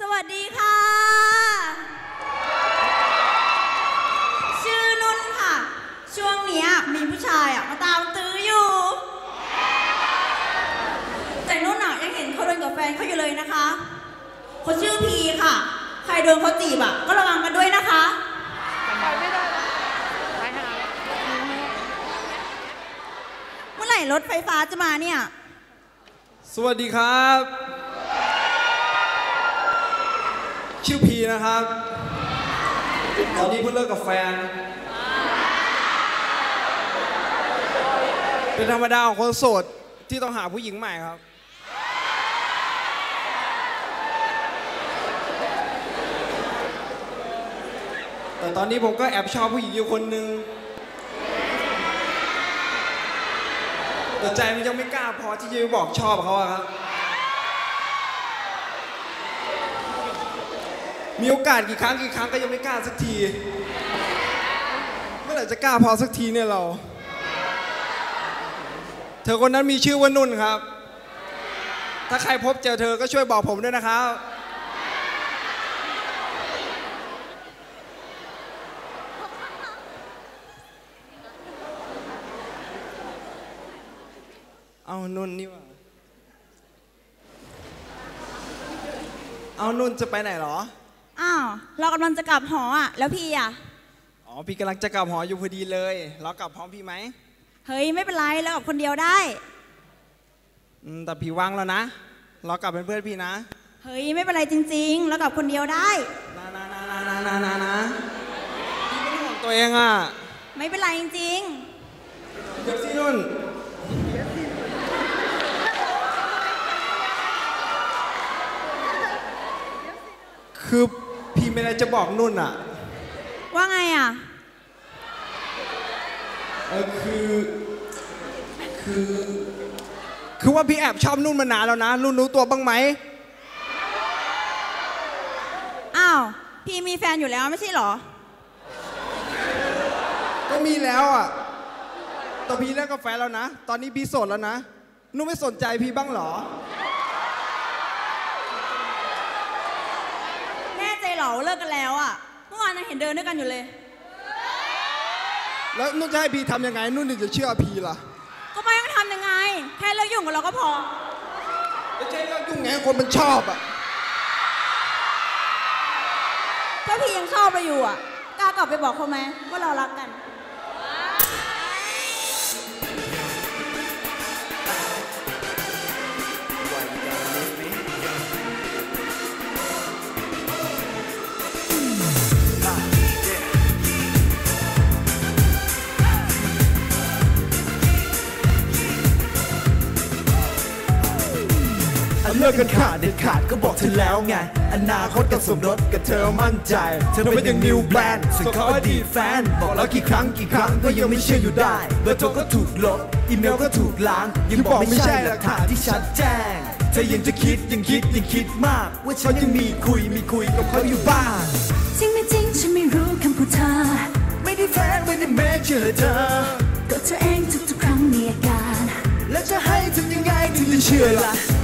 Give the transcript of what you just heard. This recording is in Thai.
สวัสดีค่ะ ชื่อนุ่นค่ะ ช่วงเนี้ยมีผู้ชายอะมาตามตื้ออยู่ แต่นุ่นอะยังเห็นเขาเดินกับแฟนเขาอยู่เลยนะคะเขาชื่อพีค่ะ ใครโดนเขาจีบอะ ก็ระวังกันด้วยนะคะ เมื่อไหร่รถไฟฟ้าจะมาเนี่ย สวัสดีครับ ชื่อพีนะครับ ตอนนี้เพิ่งเลิกกับแฟน เป็นธรรมดาของคนโสดที่ต้องหาผู้หญิงใหม่ครับ แต่ตอนนี้ผมก็แอบชอบผู้หญิงอยู่คนหนึ่งแต่ใจมันยังไม่กล้าพอที่จะบอกชอบเขาครับ มีโอกาสกี่ครั้งกี่ครั้งก็ยังไม่กล้าสักที เมื่อไหร่จะกล้าพอสักทีเนี่ยเรา เธอคนนั้นมีชื่อว่านุ่นครับ ถ้าใครพบเจอเธอก็ช่วยบอกผมด้วยนะครับเอานุ่นนี่ว่าเอานุ่นจะไปไหนเหรอ อ้าวเรากำลังจะกลับหออะ แล้วพี่อะ อ๋อ พี่กำลังจะกลับหออยู่พอดีเลย เรากลับพร้อมพี่ไหมเฮ้ยไม่เป็นไรเรากลับคนเดียวได้ อืมแต่พี่ว่างแล้วนะ เรากลับเป็นเพื่อนพี่นะ เฮ้ยไม่เป็นไรจริง ๆ เรากลับคนเดียวได้ นะนะนะนะนะนะนะนะพี่เป็นห่วงตัวเองอะไม่เป็นไรจริง เดี๋ยวสินุ่น คือ พี่ไม่ได้จะบอกนุ่นอะๆว่าไงอะ เออคือ คือ คือว่าพี่แอบชอบนุ่นมานานแล้วนะนุ่นรู้ตัวบ้างไหมอ้าว พี่มีแฟนอยู่แล้วไม่ใช่เหรอ ก็มีแล้วอะแต่พี่เลิกกับแฟนแล้วนะ ตอนนี้พี่โสดแล้วนะนุ่นไม่สนใจพี่บ้างเหรอ แน่ใจ เหรอว่าเลิกกันแล้วอะ เมื่อวานยังเห็นเดินด้วยกันอยู่เลย แล้วนุ่นจะให้พี่ทำยังไง นุ่นถึงจะเชื่อพี่ล่ะก็ไม่ต้องทำยังไง แค่เลิกยุ่งกับเราก็พอไม่ใช่เรื่องยุ่งไงคนมันชอบอะถ้าพี่ยังชอบเราอยู่อะกล้ากลับไปบอกเขาไหมว่าเรารักกัน เลิกกันขาดเด็ดขาดก็บอกเธอแล้วไง อนาคตกับสมรสกับเธอมั่นใจ เธอเป็นอย่างนิวแบรนด์ส่วนเขาอดีตแฟน บอกแล้วกี่ครั้งกี่ครั้งก็ยังไม่เชื่ออยู่ได้เบอร์โทรก็ถูกลบอีเมลก็ถูกล้าง ยังบอกไม่ใช่หลักฐานที่ชัดแจ้งเธอยังจะคิดยังคิดยังคิดมาก ว่าฉันยังมีคุยมีคุยกับเขาอยู่บ้างจริงไม่จริงฉันไม่รู้คำพูดเธอไม่ได้แฟนไม่ได้แม้เจอเธอก็เธอเองทุกๆครั้งมีอาการ แล้วจะให้ทำยังไงถึงจะเชื่อล่ะ